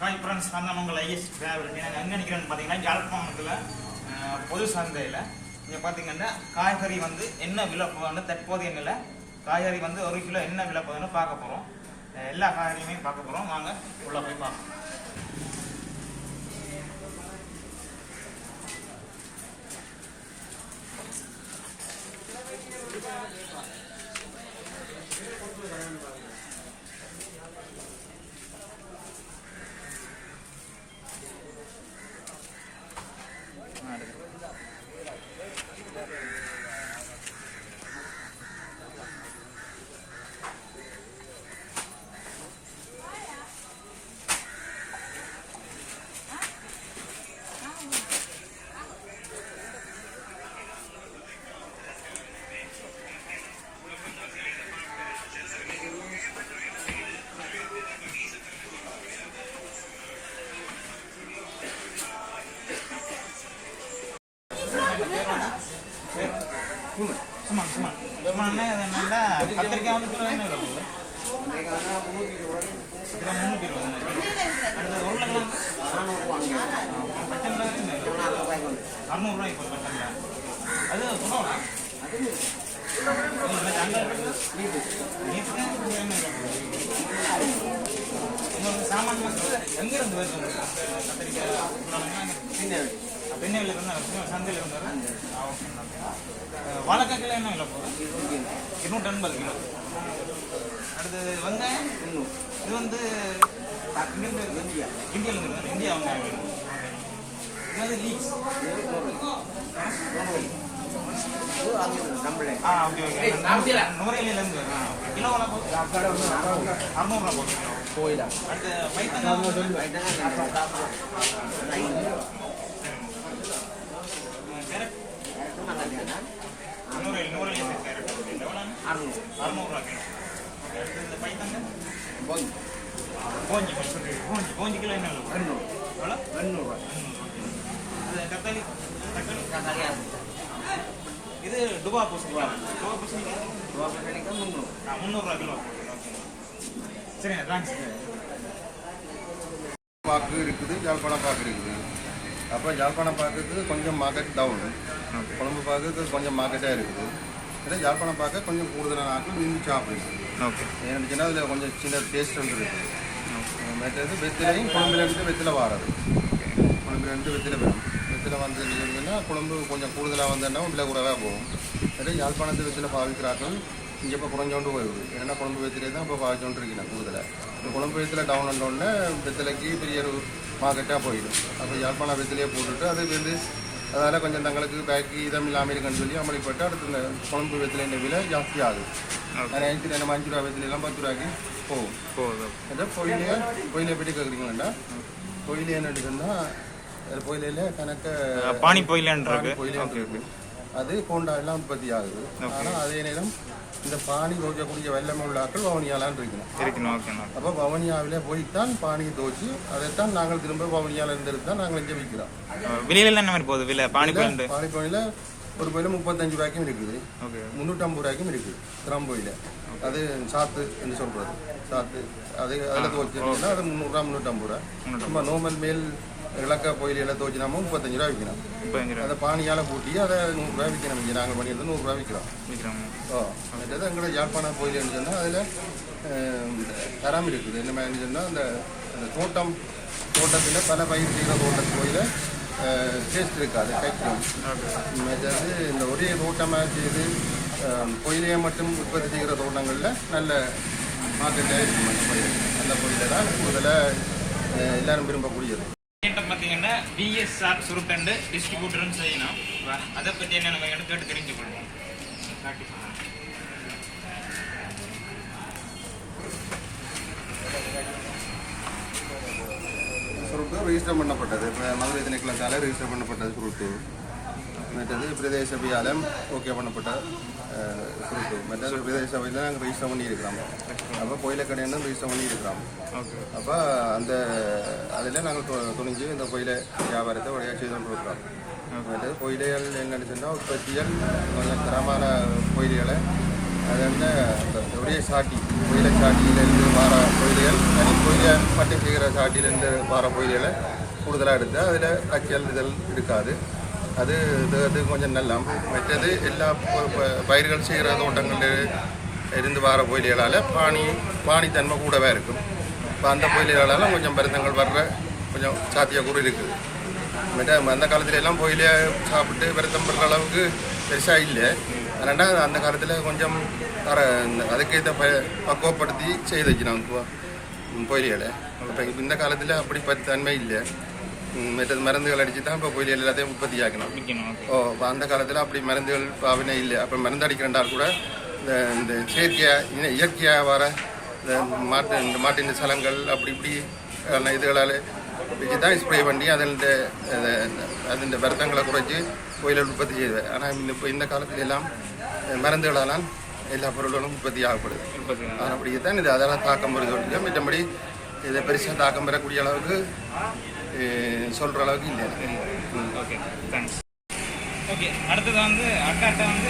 நான் இப்போ நான் உங்கள் ஐஎஸ் டிராவல் நாங்கள் எங்கே நிற்கிறேன்னு பார்த்தீங்கன்னா யாழ்ப்பாணத்தில் பொது சந்தையில். இங்கே பார்த்தீங்கன்னா காய்கறி வந்து என்ன விலை போகுதுன்னு தற்போதைய நிலை. காய்கறி வந்து ஒரு கிலோ என்ன விலை போகுதுன்னு பார்க்க போகிறோம் எல்லா காய்கறியுமே பார்க்க போகிறோம் வாங்க உள்ளே போய் பார்ப்போம். ஆ, கத்திரிக்காய் வந்து கிலோ என்ன அறுநூறுவாய்க்கு ஒரு அது சாமான் வந்து எங்க இருந்து வருது கத்திரிக்காய் பெண்ணவில் இருந்தா சந்தையில் இருந்தாரு. வாழைக்காய் கிலோ என்ன விலை போகுது? இருநூற்றி எண்பது கிலோ. அடுத்தது வெங்காயம் இது வந்து இங்கிருந்து இந்தியா இந்தியாவில் இருந்து இந்தியா வெங்காயம் இது வந்து லீக்ஸ் ஆ ஓகே ஓகே. நுரையிலேருந்து கிலோ எவ்வளோ போகுது. அறுநூறுவா போகுது. கிலோ அடுத்து பைத்தங்காய் நூறு அறுநூறுவா கிலோ இந்த பைத்தங்க கோஞ்சி கோஞ்சி கோஞ்சி கிலோ என்ன விலை எவ்வளோ எண்ணூறுவா அது தக்காளி தக்காளி இது டுபா பூசணிக்காய் டுபா பூசணிக்காய் ஆ முந்நூறுரூவா கிலோ சரிங்க தேங்க்ஸ் பாக்கு இருக்குது யாழ்ப்பாணம் பாக்கு இருக்குது அப்போ யாழ்ப்பாணம் பாக்குக்கு கொஞ்சம் மார்க்கெட் டவுன் குழம்பு பாக்குக்கு கொஞ்சம் மார்க்கெட்டாக இருக்குது. இதே யாழ்ப்பாணம் பார்க்க கொஞ்சம் கூடுதலான ஆட்கள் விரும்பி சாப்பிடுது. ஓகே ஏன்னு அதில் கொஞ்சம் சின்ன டேஸ்ட் வந்து இருக்குது மற்றது வெத்திலையும் குழம்புல இருந்து வெத்தில வாரது. குழம்புல இருந்து வெத்தில வரும் வெத்தில வந்து இருந்ததுன்னா குழம்பு கொஞ்சம் கூடுதலாக வந்ததுன்னா விலை குறைவாக போகும். அதே யாழ்ப்பாணத்து வெத்தில பாவிக்கிறார்கள். இங்கே இப்போ குறைஞ்சோண்டு வருது ஏன்னா குழம்பு வெத்திலே தான் இப்போ பாவிச்சோண்டு இருக்கணும் கூடுதலாக இந்த குழம்பு வெத்தில டவுன் ஆனோடனே வெத்திலைக்கு பெரிய ஒரு மார்க்கெட்டாக போயிடும். அப்போ யாழ்ப்பாணம் வெத்திலையே போட்டுட்டு அது வந்து அதனால் கொஞ்சம் தங்களுக்கு பேக்கி இதம் இல்லாமல் இருக்குன்னு சொல்லி அமளிப்பட்டு அடுத்து இந்த குழம்பு வெத்தில விலை ஜாஸ்தி ஆகுது. நான் அஞ்சு நம்ம அஞ்சு ரூபா வெத்தில எல்லாம் பத்து ரூபாய்க்கு போகும். போதும் அந்த பொயிலே பொயிலை பற்றி கேட்குறீங்களா பொயிலே என்ன சொன்னால் பொயிலையில் கணக்க பானி பொயிலன் இருக்கு. அது கோண்டா எல்லாம் உற்பத்தி ஆகுது. ஆனால் அதே நேரம் இந்த பானி தோச்சக்கூடிய வெள்ளம் உள்ள ஆட்கள் வவுனியாலான் இருக்கணும். இருக்கணும் அப்போ வவுனியாவிலே போய்த்தான் பானியை தோச்சு அதைத்தான் நாங்கள் திரும்ப வவுனியாவில் இருந்து தான் நாங்கள் இங்கே விற்கிறோம் விலையில என்ன மாதிரி போகுது? விலை பானி பானி பொயில ஒரு பொயில முப்பத்தஞ்சு ரூபாய்க்கும் இருக்குது. முந்நூற்றம்பது ரூபாய்க்கும் இருக்குது. கிராம்போயில் அது சாத்து என்று சொல்கிறது சாத்து அது அதில் துவச்சிருந்தா அது முந்நூறுரூவா முந்நூற்றம்பது ரூபா. நம்ம நார்மல் மேல் இலக்க பொயில துவச்சினாம முப்பத்தஞ்சு ரூபா விற்கணும். முப்பத்தஞ்சு ரூபா அதை பானியால் கூட்டி அதை நூறுரூவா விற்கணும் இங்கே நாங்கள் பண்ணியிருந்தோம் நூறுரூவா விற்கிறோம். விற்கிறாங்க ஓ எங்களோட யாழ்ப்பாணம் கோயில்னு சொன்னால் அதில் தரம் இருக்குது. என்ன மாதிரி சொன்னால் அந்த அந்த தோட்டம் தோட்டத்தில் பல பயிர் செய்கிற தோட்டத்து கோயில டேஸ்ட் இருக்காது கைக்கும் மற்றது இந்த ஒரே தோட்டமாக செய்து கோயிலையே மட்டும் உற்பத்தி செய்கிற தோட்டங்களில் நல்ல மார்க்கெட்டாக இருக்கும் அந்த கோயில் அந்த கோயிலை தான் கூடுதலாக எல்லாரும் விரும்பக்கூடியது. பார்த்தீங்கன்னா பிஎஸ்ஆர் சுருட்டண்டு டிஸ்ட்ரிபியூட்டர்னு செய்யணும். அதை பற்றி என்ன நம்ம எடுத்து கேட்டு தெரிஞ்சுக்கொள்வோம் காட்டி சுருட்டு ரிஜிஸ்டர் பண்ணப்பட்டது. இப்போ மதுரை திணைக்களத்தால் ரிஜிஸ்டர் பண்ணப்பட்டது சுருட்டு மற்றது பிரதேச சபையால் ஓகே பண்ணப்பட்ட சுருட்டு மற்றது பிரதேச சபையில் நாங்கள் ரிஜிஸ்டர் பண்ணி இருக்கிறோம் அப்போ கோயில கடையிலும் ரிஜிஸ்டர் பண்ணி இருக்கிறோம் ஓகே அப்போ அந்த அதில் நாங்கள் து- துணிஞ்சு இந்த கோயிலை வியாபாரத்தை வழியாக செய்து கொண்டு இருக்கிறோம். மற்றது கோயில்கள் என்னன்னு சொன்னால் உற்பத்திகள் கொஞ்சம் தரமான கோயில்களை அது என்ன அந்த ஒரே சாட்டி கோயிலை சாட்டியிலேருந்து வார கோயில்கள் தனி கோயிலை மட்டும் செய்கிற சாட்டியிலேருந்து வார கோயில்களை கூடுதலாக எடுத்து அதில் அச்சல் இதழ் இருக்காது அது இது அது கொஞ்சம் நல்லா மற்றது எல்லா பயிர்கள் செய்கிற தோட்டங்களில் இருந்து வர கோயில்களால் பானி பானித்தன்மை கூடவே இருக்கும் இப்போ அந்த கோயில்களால் கொஞ்சம் பருத்தங்கள் வர்ற கொஞ்சம் சாத்தியக்கூறு இருக்குது மற்ற அந்த காலத்துல எல்லாம் புயலே சாப்பிட்டு விரதம் பண்ணுற அளவுக்கு பெருசாக இல்லை அதனால் அந்த காலத்தில் கொஞ்சம் தர அதுக்கேற்ற ப பக்குவப்படுத்தி செய்து வைக்கணும் கோயில்களை இப்போ இந்த காலத்தில் அப்படி ப- தன்மை இல்லை மற்றது மருந்துகள் அடித்து தான் இப்போ கோயில்கள் எல்லாத்தையும் உற்பத்தி ஆக்கணும். ஓ அப்ப அந்த காலத்தில் அப்படி மருந்துகள் பாவனை இல்லை. அப்போ மருந்து அடிக்கிறண்டால் கூட இந்த இந்த செயற்கையாக இயற்கையாக வர இந்த மாட்டு இந்த மாட்டின் சலங்கள் அப்படி இப்படி இதுகளால் வச்சு தான் ஸ்ப்ரே பண்ணி அதில் இந்த அதில் வருத்தங்களை குறைச்சி கோயிலில் உற்பத்தி செய்வேன். ஆனால் இப்போ இந்த காலத்துல எல்லாம் மருந்துகளால் எல்லா பொருள்களும் உற்பத்தி ஆகப்படுது. அப்படியே தான் இது. அதெல்லாம் தாக்கம் வருது மற்றபடி இதை பெருசாக தாக்கம் பெறக்கூடிய அளவுக்கு சொல்கிற அளவுக்கு இல்லை. ஓகே தேங்க்ஸ் ஓகே அடுத்தது வந்து அக்காட்ட வந்து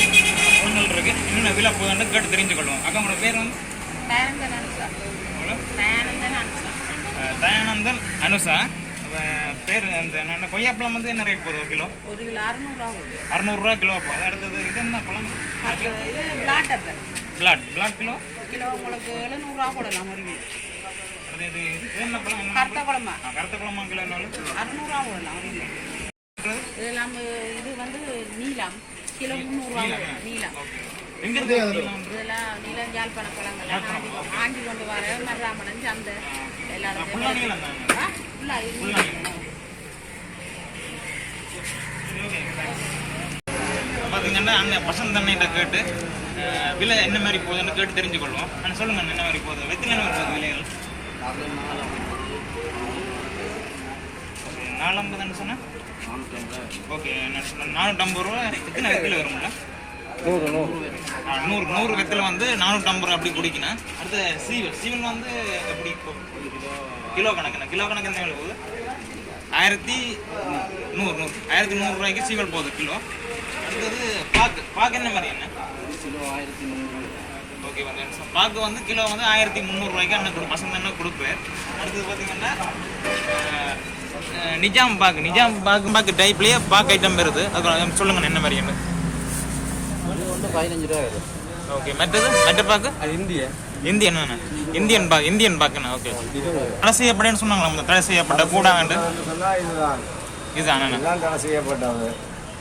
பொருள்கள் இருக்கு. என்னென்ன விலை போகுதுன்னு கேட்டு தெரிஞ்சுக்கொள்வோம் அக்கா உங்களோட பேர் வந்து? தயானந்தன் அவ பேர் அந்த என்ன கொய்யாப்பழம் வந்து என்ன ரேட் போகுது ஒரு கிலோ? ஒரு கிலோ அறுநூறுவா அறநூறுரூவா கிலோ போகுது அடுத்தது இது என்ன பழம்? Flat flat. கிலோ? கிலோ உங்களுக்கு எழுநூறுவா போடலாம் ஒரு கிலோ. அடுத்து இது இது என்ன பழம் என்ன கருத்த குழம்பா? ஆ, கருத்த குழம்பா கிலோ என்ன அறுநூறுவா போடலாம் ஒரு கிலோ இது நம்ம இது வந்து நீலம். கிலோ முந்நூறுவா வரும், நீலம்? இதெல்லாம் நீலம் யாழ்ப்பாண பழங்கள்லாம் ஆண்டி ஆண்டி கொண்டு வர மருதாமணம் சந்தை. எல்லாரும் இது. பார்த்தீங்கன்னா அந்த அண்ணிட்ட கேட்டு விலை என்ன மாதிரி போகுதுன்னு கேட்டு தெரிஞ்சுக்கொள்வோம். ஆனால் சொல்லுங்க அண்ணா, என்ன மாதிரி போகுது? வெத்தில என்ன மாதிரி போகுது விலைகள்? ஓகே நாலம்பதுன்னு சொன்னேன் ஓகே நானூற்றம்பது ரூபா எத்தனை வெத்தில வரும்ல நூறு நூறு. நூறு நூறு வெத்தில வந்து நானூற்றம்பது ரூபா அப்படி குடிக்கணும். அடுத்து சீவல். சீவல் வந்து எப்படி கிலோ கணக்குண்ணா. கிலோ கணக்கு என்ன போகுது? ஆயிரத்தி நூறு நூறு. ஆயிரத்தி நூறுரூவாய்க்கு சீவல் போகுது கிலோ. அடுத்தது பாக்கு. பாக்கு என்ன மாதிரி என்ன? ஓகே வந்து பாக்கு வந்து கிலோ வந்து ஆயிரத்தி முந்நூறுரூவாய்க்கு அண்ணன் கொடு பசங்க அண்ணன் கொடுப்பேன். அடுத்தது பார்த்தீங்கன்னா நிஜாம் பாக்கு நிஜாம் பாக்கு பாக்கு டைப்லேயே பாக்கு ஐட்டம் வருது. அது சொல்லுங்க என்ன மாதிரி வந்து பதினஞ்சு ரூபா வரும் ஓகே மற்றது மற்ற பாக்கு? அது இந்திய. இந்தியன் இந்தியன் பாக்கு இந்தியன் பாக்குண்ணா ஓகே. தடை செய்யப்பட்டேன்னு சொன்னாங்களா தடை செய்யப்பட்ட கூட இதுதான். இதுதான் தடை செய்யப்பட்டது.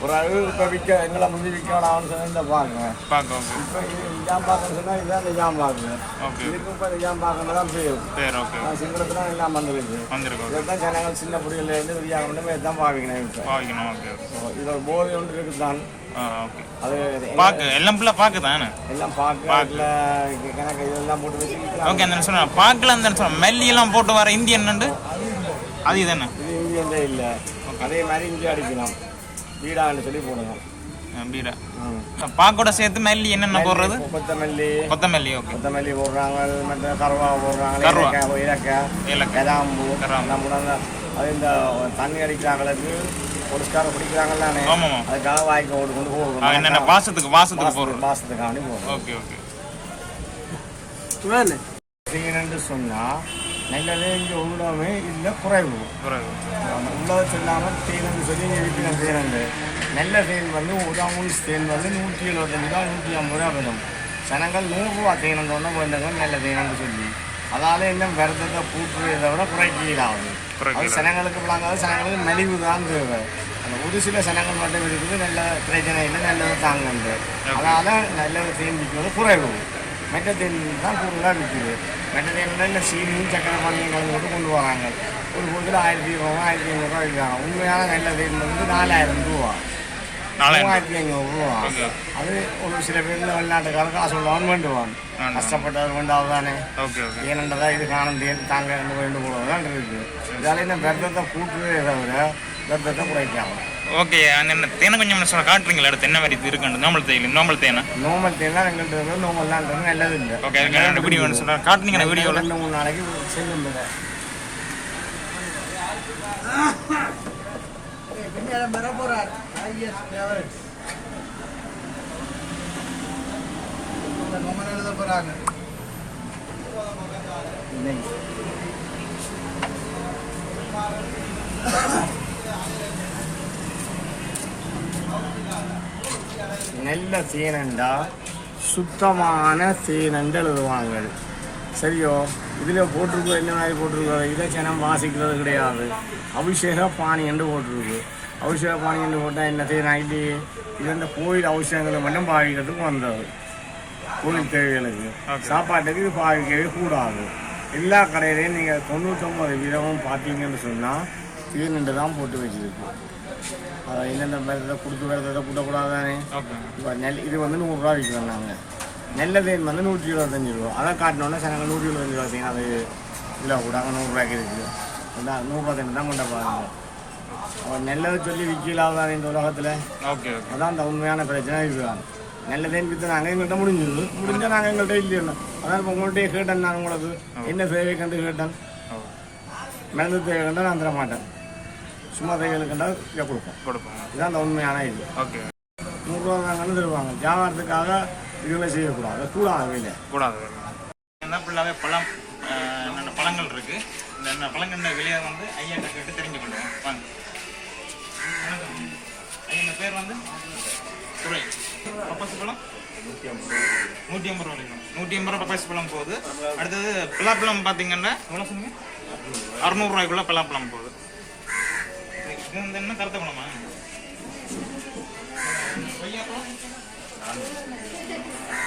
ஒரு அளவு இப்போ விற்க எங்களை முந்தி விற்க வேணாம்னு சொன்னால் இந்த பாருங்க பாக்கு ஓகே. இப்போ இது நிஜாம் பார்க்கன்னு சொன்னால் இதுதான் நிஜாம் பார்க்கு ஓகே. இதுக்கு இப்போ நிஜாம் பார்க்கணும் தான் பேர் சரி ஓகே. நான் சிங்களத்தில் எல்லாம் வந்துருக்கு. வந்திருக்கோம் இதைத்தான் ஜனங்கள் சின்ன புடியிலேருந்து விரியாக கொண்டு இதான் பாவிக்கணும் இப்போ. பாவிக்கணும் ஓகே இது ஒரு போதை ஒன்று இருக்குது தான் எல்லாம் ஃபுல்லாக தானே எல்லாம் பார்க்கல கணக்கு இதெல்லாம் போட்டு வச்சு. ஓகே அந்த சொன்ன பாக்கில் அந்த சொன்ன மெல்லியெல்லாம் போட்டு வர இந்தியன் அது என்ன? இது இந்தியன்லே இல்லை. அதே மாதிரி இங்கே அடிக்கணும். வீடான்னு சொல்லி போடணும் பீடா. பாக்கோட சேர்த்து மெல்லி என்னென்ன போடுறது? கொத்தமல்லி. கொத்தமல்லி ஓகே. கொத்தமல்லி போடுறாங்க மற்ற கருவா போடுறாங்க கருவா. இலக்காய் இலக்காய் கராம்பு. போடுறாங்க. அது இந்த தண்ணி அடிக்கிறாங்களுக்கு பொலிஸ்கார பிடிக்கிறாங்கல்லானே ஆமாம் அதுக்காக வாய்க்கு ஓடு கொண்டு போடுறோம் என்னென்ன வாசத்துக்கு வாசத்துக்கு போடுறது? மாசத்துக்காண்டி போடுறோம் ஓகே ஓகே. சொன்னால் நல்லதே இங்கே உள்ளமே இல்லை குறைவு. பிறகு உள்ளதை சொல்லாமல் தேனு சொல்லி இருப்பின தேனண்டு நல்ல தேன் வந்து உதாமூஸ் தேன் வந்து நூற்றி எழுபத்தஞ்சு ரூபா நூற்றி ஐம்பது ரூபா வரும் ஜனங்கள் நூறுரூவா தேனம் ஒன்று வேண்டுங்க நல்ல தேனம்னு சொல்லி. அதால இன்னும் விரதத்தை பூட்டுறதை விட குறைக்கீடாகுது குறைக்கீடு. அது சனங்களுக்கு விளங்காது சனங்களுக்கு மலிவு தான் தேவை. அந்த ஒரு சில சனங்கள் மட்டும் இருக்குது நல்ல பிரச்சனை இல்லை நல்லது தாங்கண்டு. அதனால நல்லது தேன் விற்கிறது குறைவு. மெட்ட தேன் தான் கூடுதலாக விற்குது மெட்ட தேனில் இல்லை சீனியும் சக்கரை பானியும் கலந்து போட்டு கொண்டு வராங்க ஒரு பொருள் ஆயிரத்தி இருநூறுவா ஆயிரத்தி ஐநூறுரூவா விற்கிறாங்க உண்மையான நல்ல தேன் வந்து நாலாயிரம் ரூபா மூவாயிரத்தி ஐநூறுரூவா அது ஒரு சில பேர் இந்த வெளிநாட்டுக்காரர் காசு உள்ளவன் வேண்டுவான் கஷ்டப்பட்டவர் வேண்டாவது தானே ஏனென்றதா இது காணும் தேன் தாங்க ரெண்டு வேண்டு போடுவதான் இருக்குது இதால இந்த விரதத்தை கூட்டுவே தவிர விரதத்தை குறைக்காமல் ஓகே என்ன தேனை கொஞ்சம் சொல்ல காட்டுறீங்களா? அடுத்து என்ன மாதிரி இது இருக்குன்னு நார்மல் தேயிலை நார்மல் தேனா? நோமல் தேன்லாம் எங்கள்கிட்ட இருக்கு நோமல்லாம் நல்லது இல்லை. ஓகே அதுக்கு ரெண்டு வீடியோ ஒன்று சொல்கிறேன் காட்டுனீங்க வீடியோவில் ரெண்டு மூணு நாளைக்கு செல்லும் எழுத போகிறாங்க இல்லை. நல்ல தேனண்டா சுத்தமான தேனண்டு எழுதுவாங்க சரியோ? இதில் போட்டிருக்கோ என்ன மாதிரி போட்டிருக்கோ? இதை ஜனம் வாசிக்கிறது கிடையாது. அபிஷேக பாணி என்று போட்டிருக்கு. அபிஷேக பாணி என்று போட்டால் என்ன இல்லையே இது இந்த கோயில் அவசியங்களை மட்டும் பாவிக்கிறதுக்கு வந்தது. கோயில் தேவைகளுக்கு. சாப்பாட்டுக்கு இது பாவிக்கவே கூடாது. எல்லா கடையிலையும் நீங்கள் தொண்ணூற்றொம்பது வீதமும் பார்த்தீங்கன்னு சொன்னால் தேனண்டு தான் போட்டு வச்சிருக்கு என்னென்ன மருந்தை கொடுத்து வரதை கூட்டக்கூடாதானே? இப்போ நெல் இது வந்து நூறுரூவா விற்கிறோம் நாங்கள் நெல்ல தேன் வந்து நூற்றி இருபத்தஞ்சி ரூபா. அதை காட்டினோன்னா சனங்க நூற்றி இருபத்தஞ்சி ரூபா தேன் அது கிலோ கூட அங்கே நூறுரூவாய்க்கு இருக்குது. அதான் நூறுரூவா தேன் தான் கொண்ட பாருங்க அவன் நெல்லை சொல்லி விற்கலாதான் இந்த உலகத்தில்? ஓகே அதான் அந்த உண்மையான பிரச்சனை இதுதான். நல்ல தேன் விற்று நாங்கள் எங்கள்கிட்ட முடிஞ்சது முடிஞ்சால் நாங்கள் எங்கள்கிட்ட இல்லையா அதான் இப்போ உங்கள்கிட்டயே கேட்டேன் நான் உங்களுக்கு. என்ன தேவை கண்டு கேட்டேன். மருந்து தேவை கண்டா நான் தர மாட்டேன் சும்மா தேவைகள் கண்டா இதை கொடுப்போம். கொடுப்போம். இதுதான் அந்த உண்மையான இது. ஓகே. நூறுரூவா தாங்கன்னு தருவாங்க வியாபாரத்துக்காக இதுகளை செய்யக்கூடாது கூடாது வெளியில். கூடாது என்ன ஃபுல்லாகவே பழம் என்னென்ன பழங்கள் இருக்கு? இந்த என்ன பழங்கள்ன விலையை வந்து ஐயாட்ட கேட்டு தெரிஞ்சு கொள்வோம் வாங்க. ஐயா பேர் வந்து? துறை பப்பாசி பழம்? நூற்றி ஐம்பது ரூபா வரைக்கும். நூற்றி ஐம்பது ரூபா பப்பாசி பழம் போகுது. அடுத்தது பலாப்பழம் பார்த்தீங்கன்னா எவ்வளோ சொன்னீங்க? அறுநூறுவாய்க்குள்ள பலாப்பழம் போகுது. இது வந்து என்ன கருத்த கொய்யாப்பழம்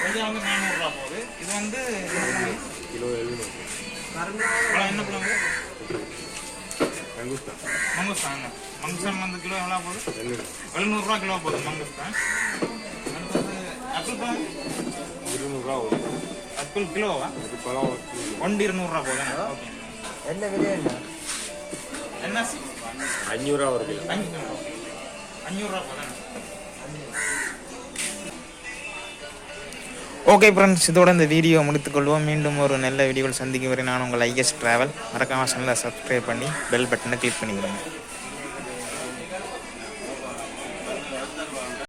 கொய்யா வந்து நானூறுரூவா போகுது. இது வந்து கிலோ பழம் என்ன பழம் மங்குஸ்தான். மங்குஸ்தான்? வந்து கிலோ எவ்வளோ போகுது? எழுநூறுரூவா கிலோ போகுது மங்குஸ்தான். அடுத்தது அப்பிள் பழம்? இருநூறுவா அப்பிள் கிலோவா? பழம் ஒன்று இருநூறுரூவா போகுது. என்ன விலையா என்ன? ஒரு கிலோ அஞ்சூறுரூவா ஓகே ஃப்ரெண்ட்ஸ் இதோட இந்த வீடியோ முடித்துக்கொள்வோம் மீண்டும் ஒரு நல்ல வீடியோவில் சந்திக்கும் வரை நான் உங்கள் ஐஎஸ் ட்ராவல் மறக்காமல் சேனலை சப்ஸ்கிரைப் பண்ணி பெல் பட்டனை கிளிக் பண்ணி விடுங்க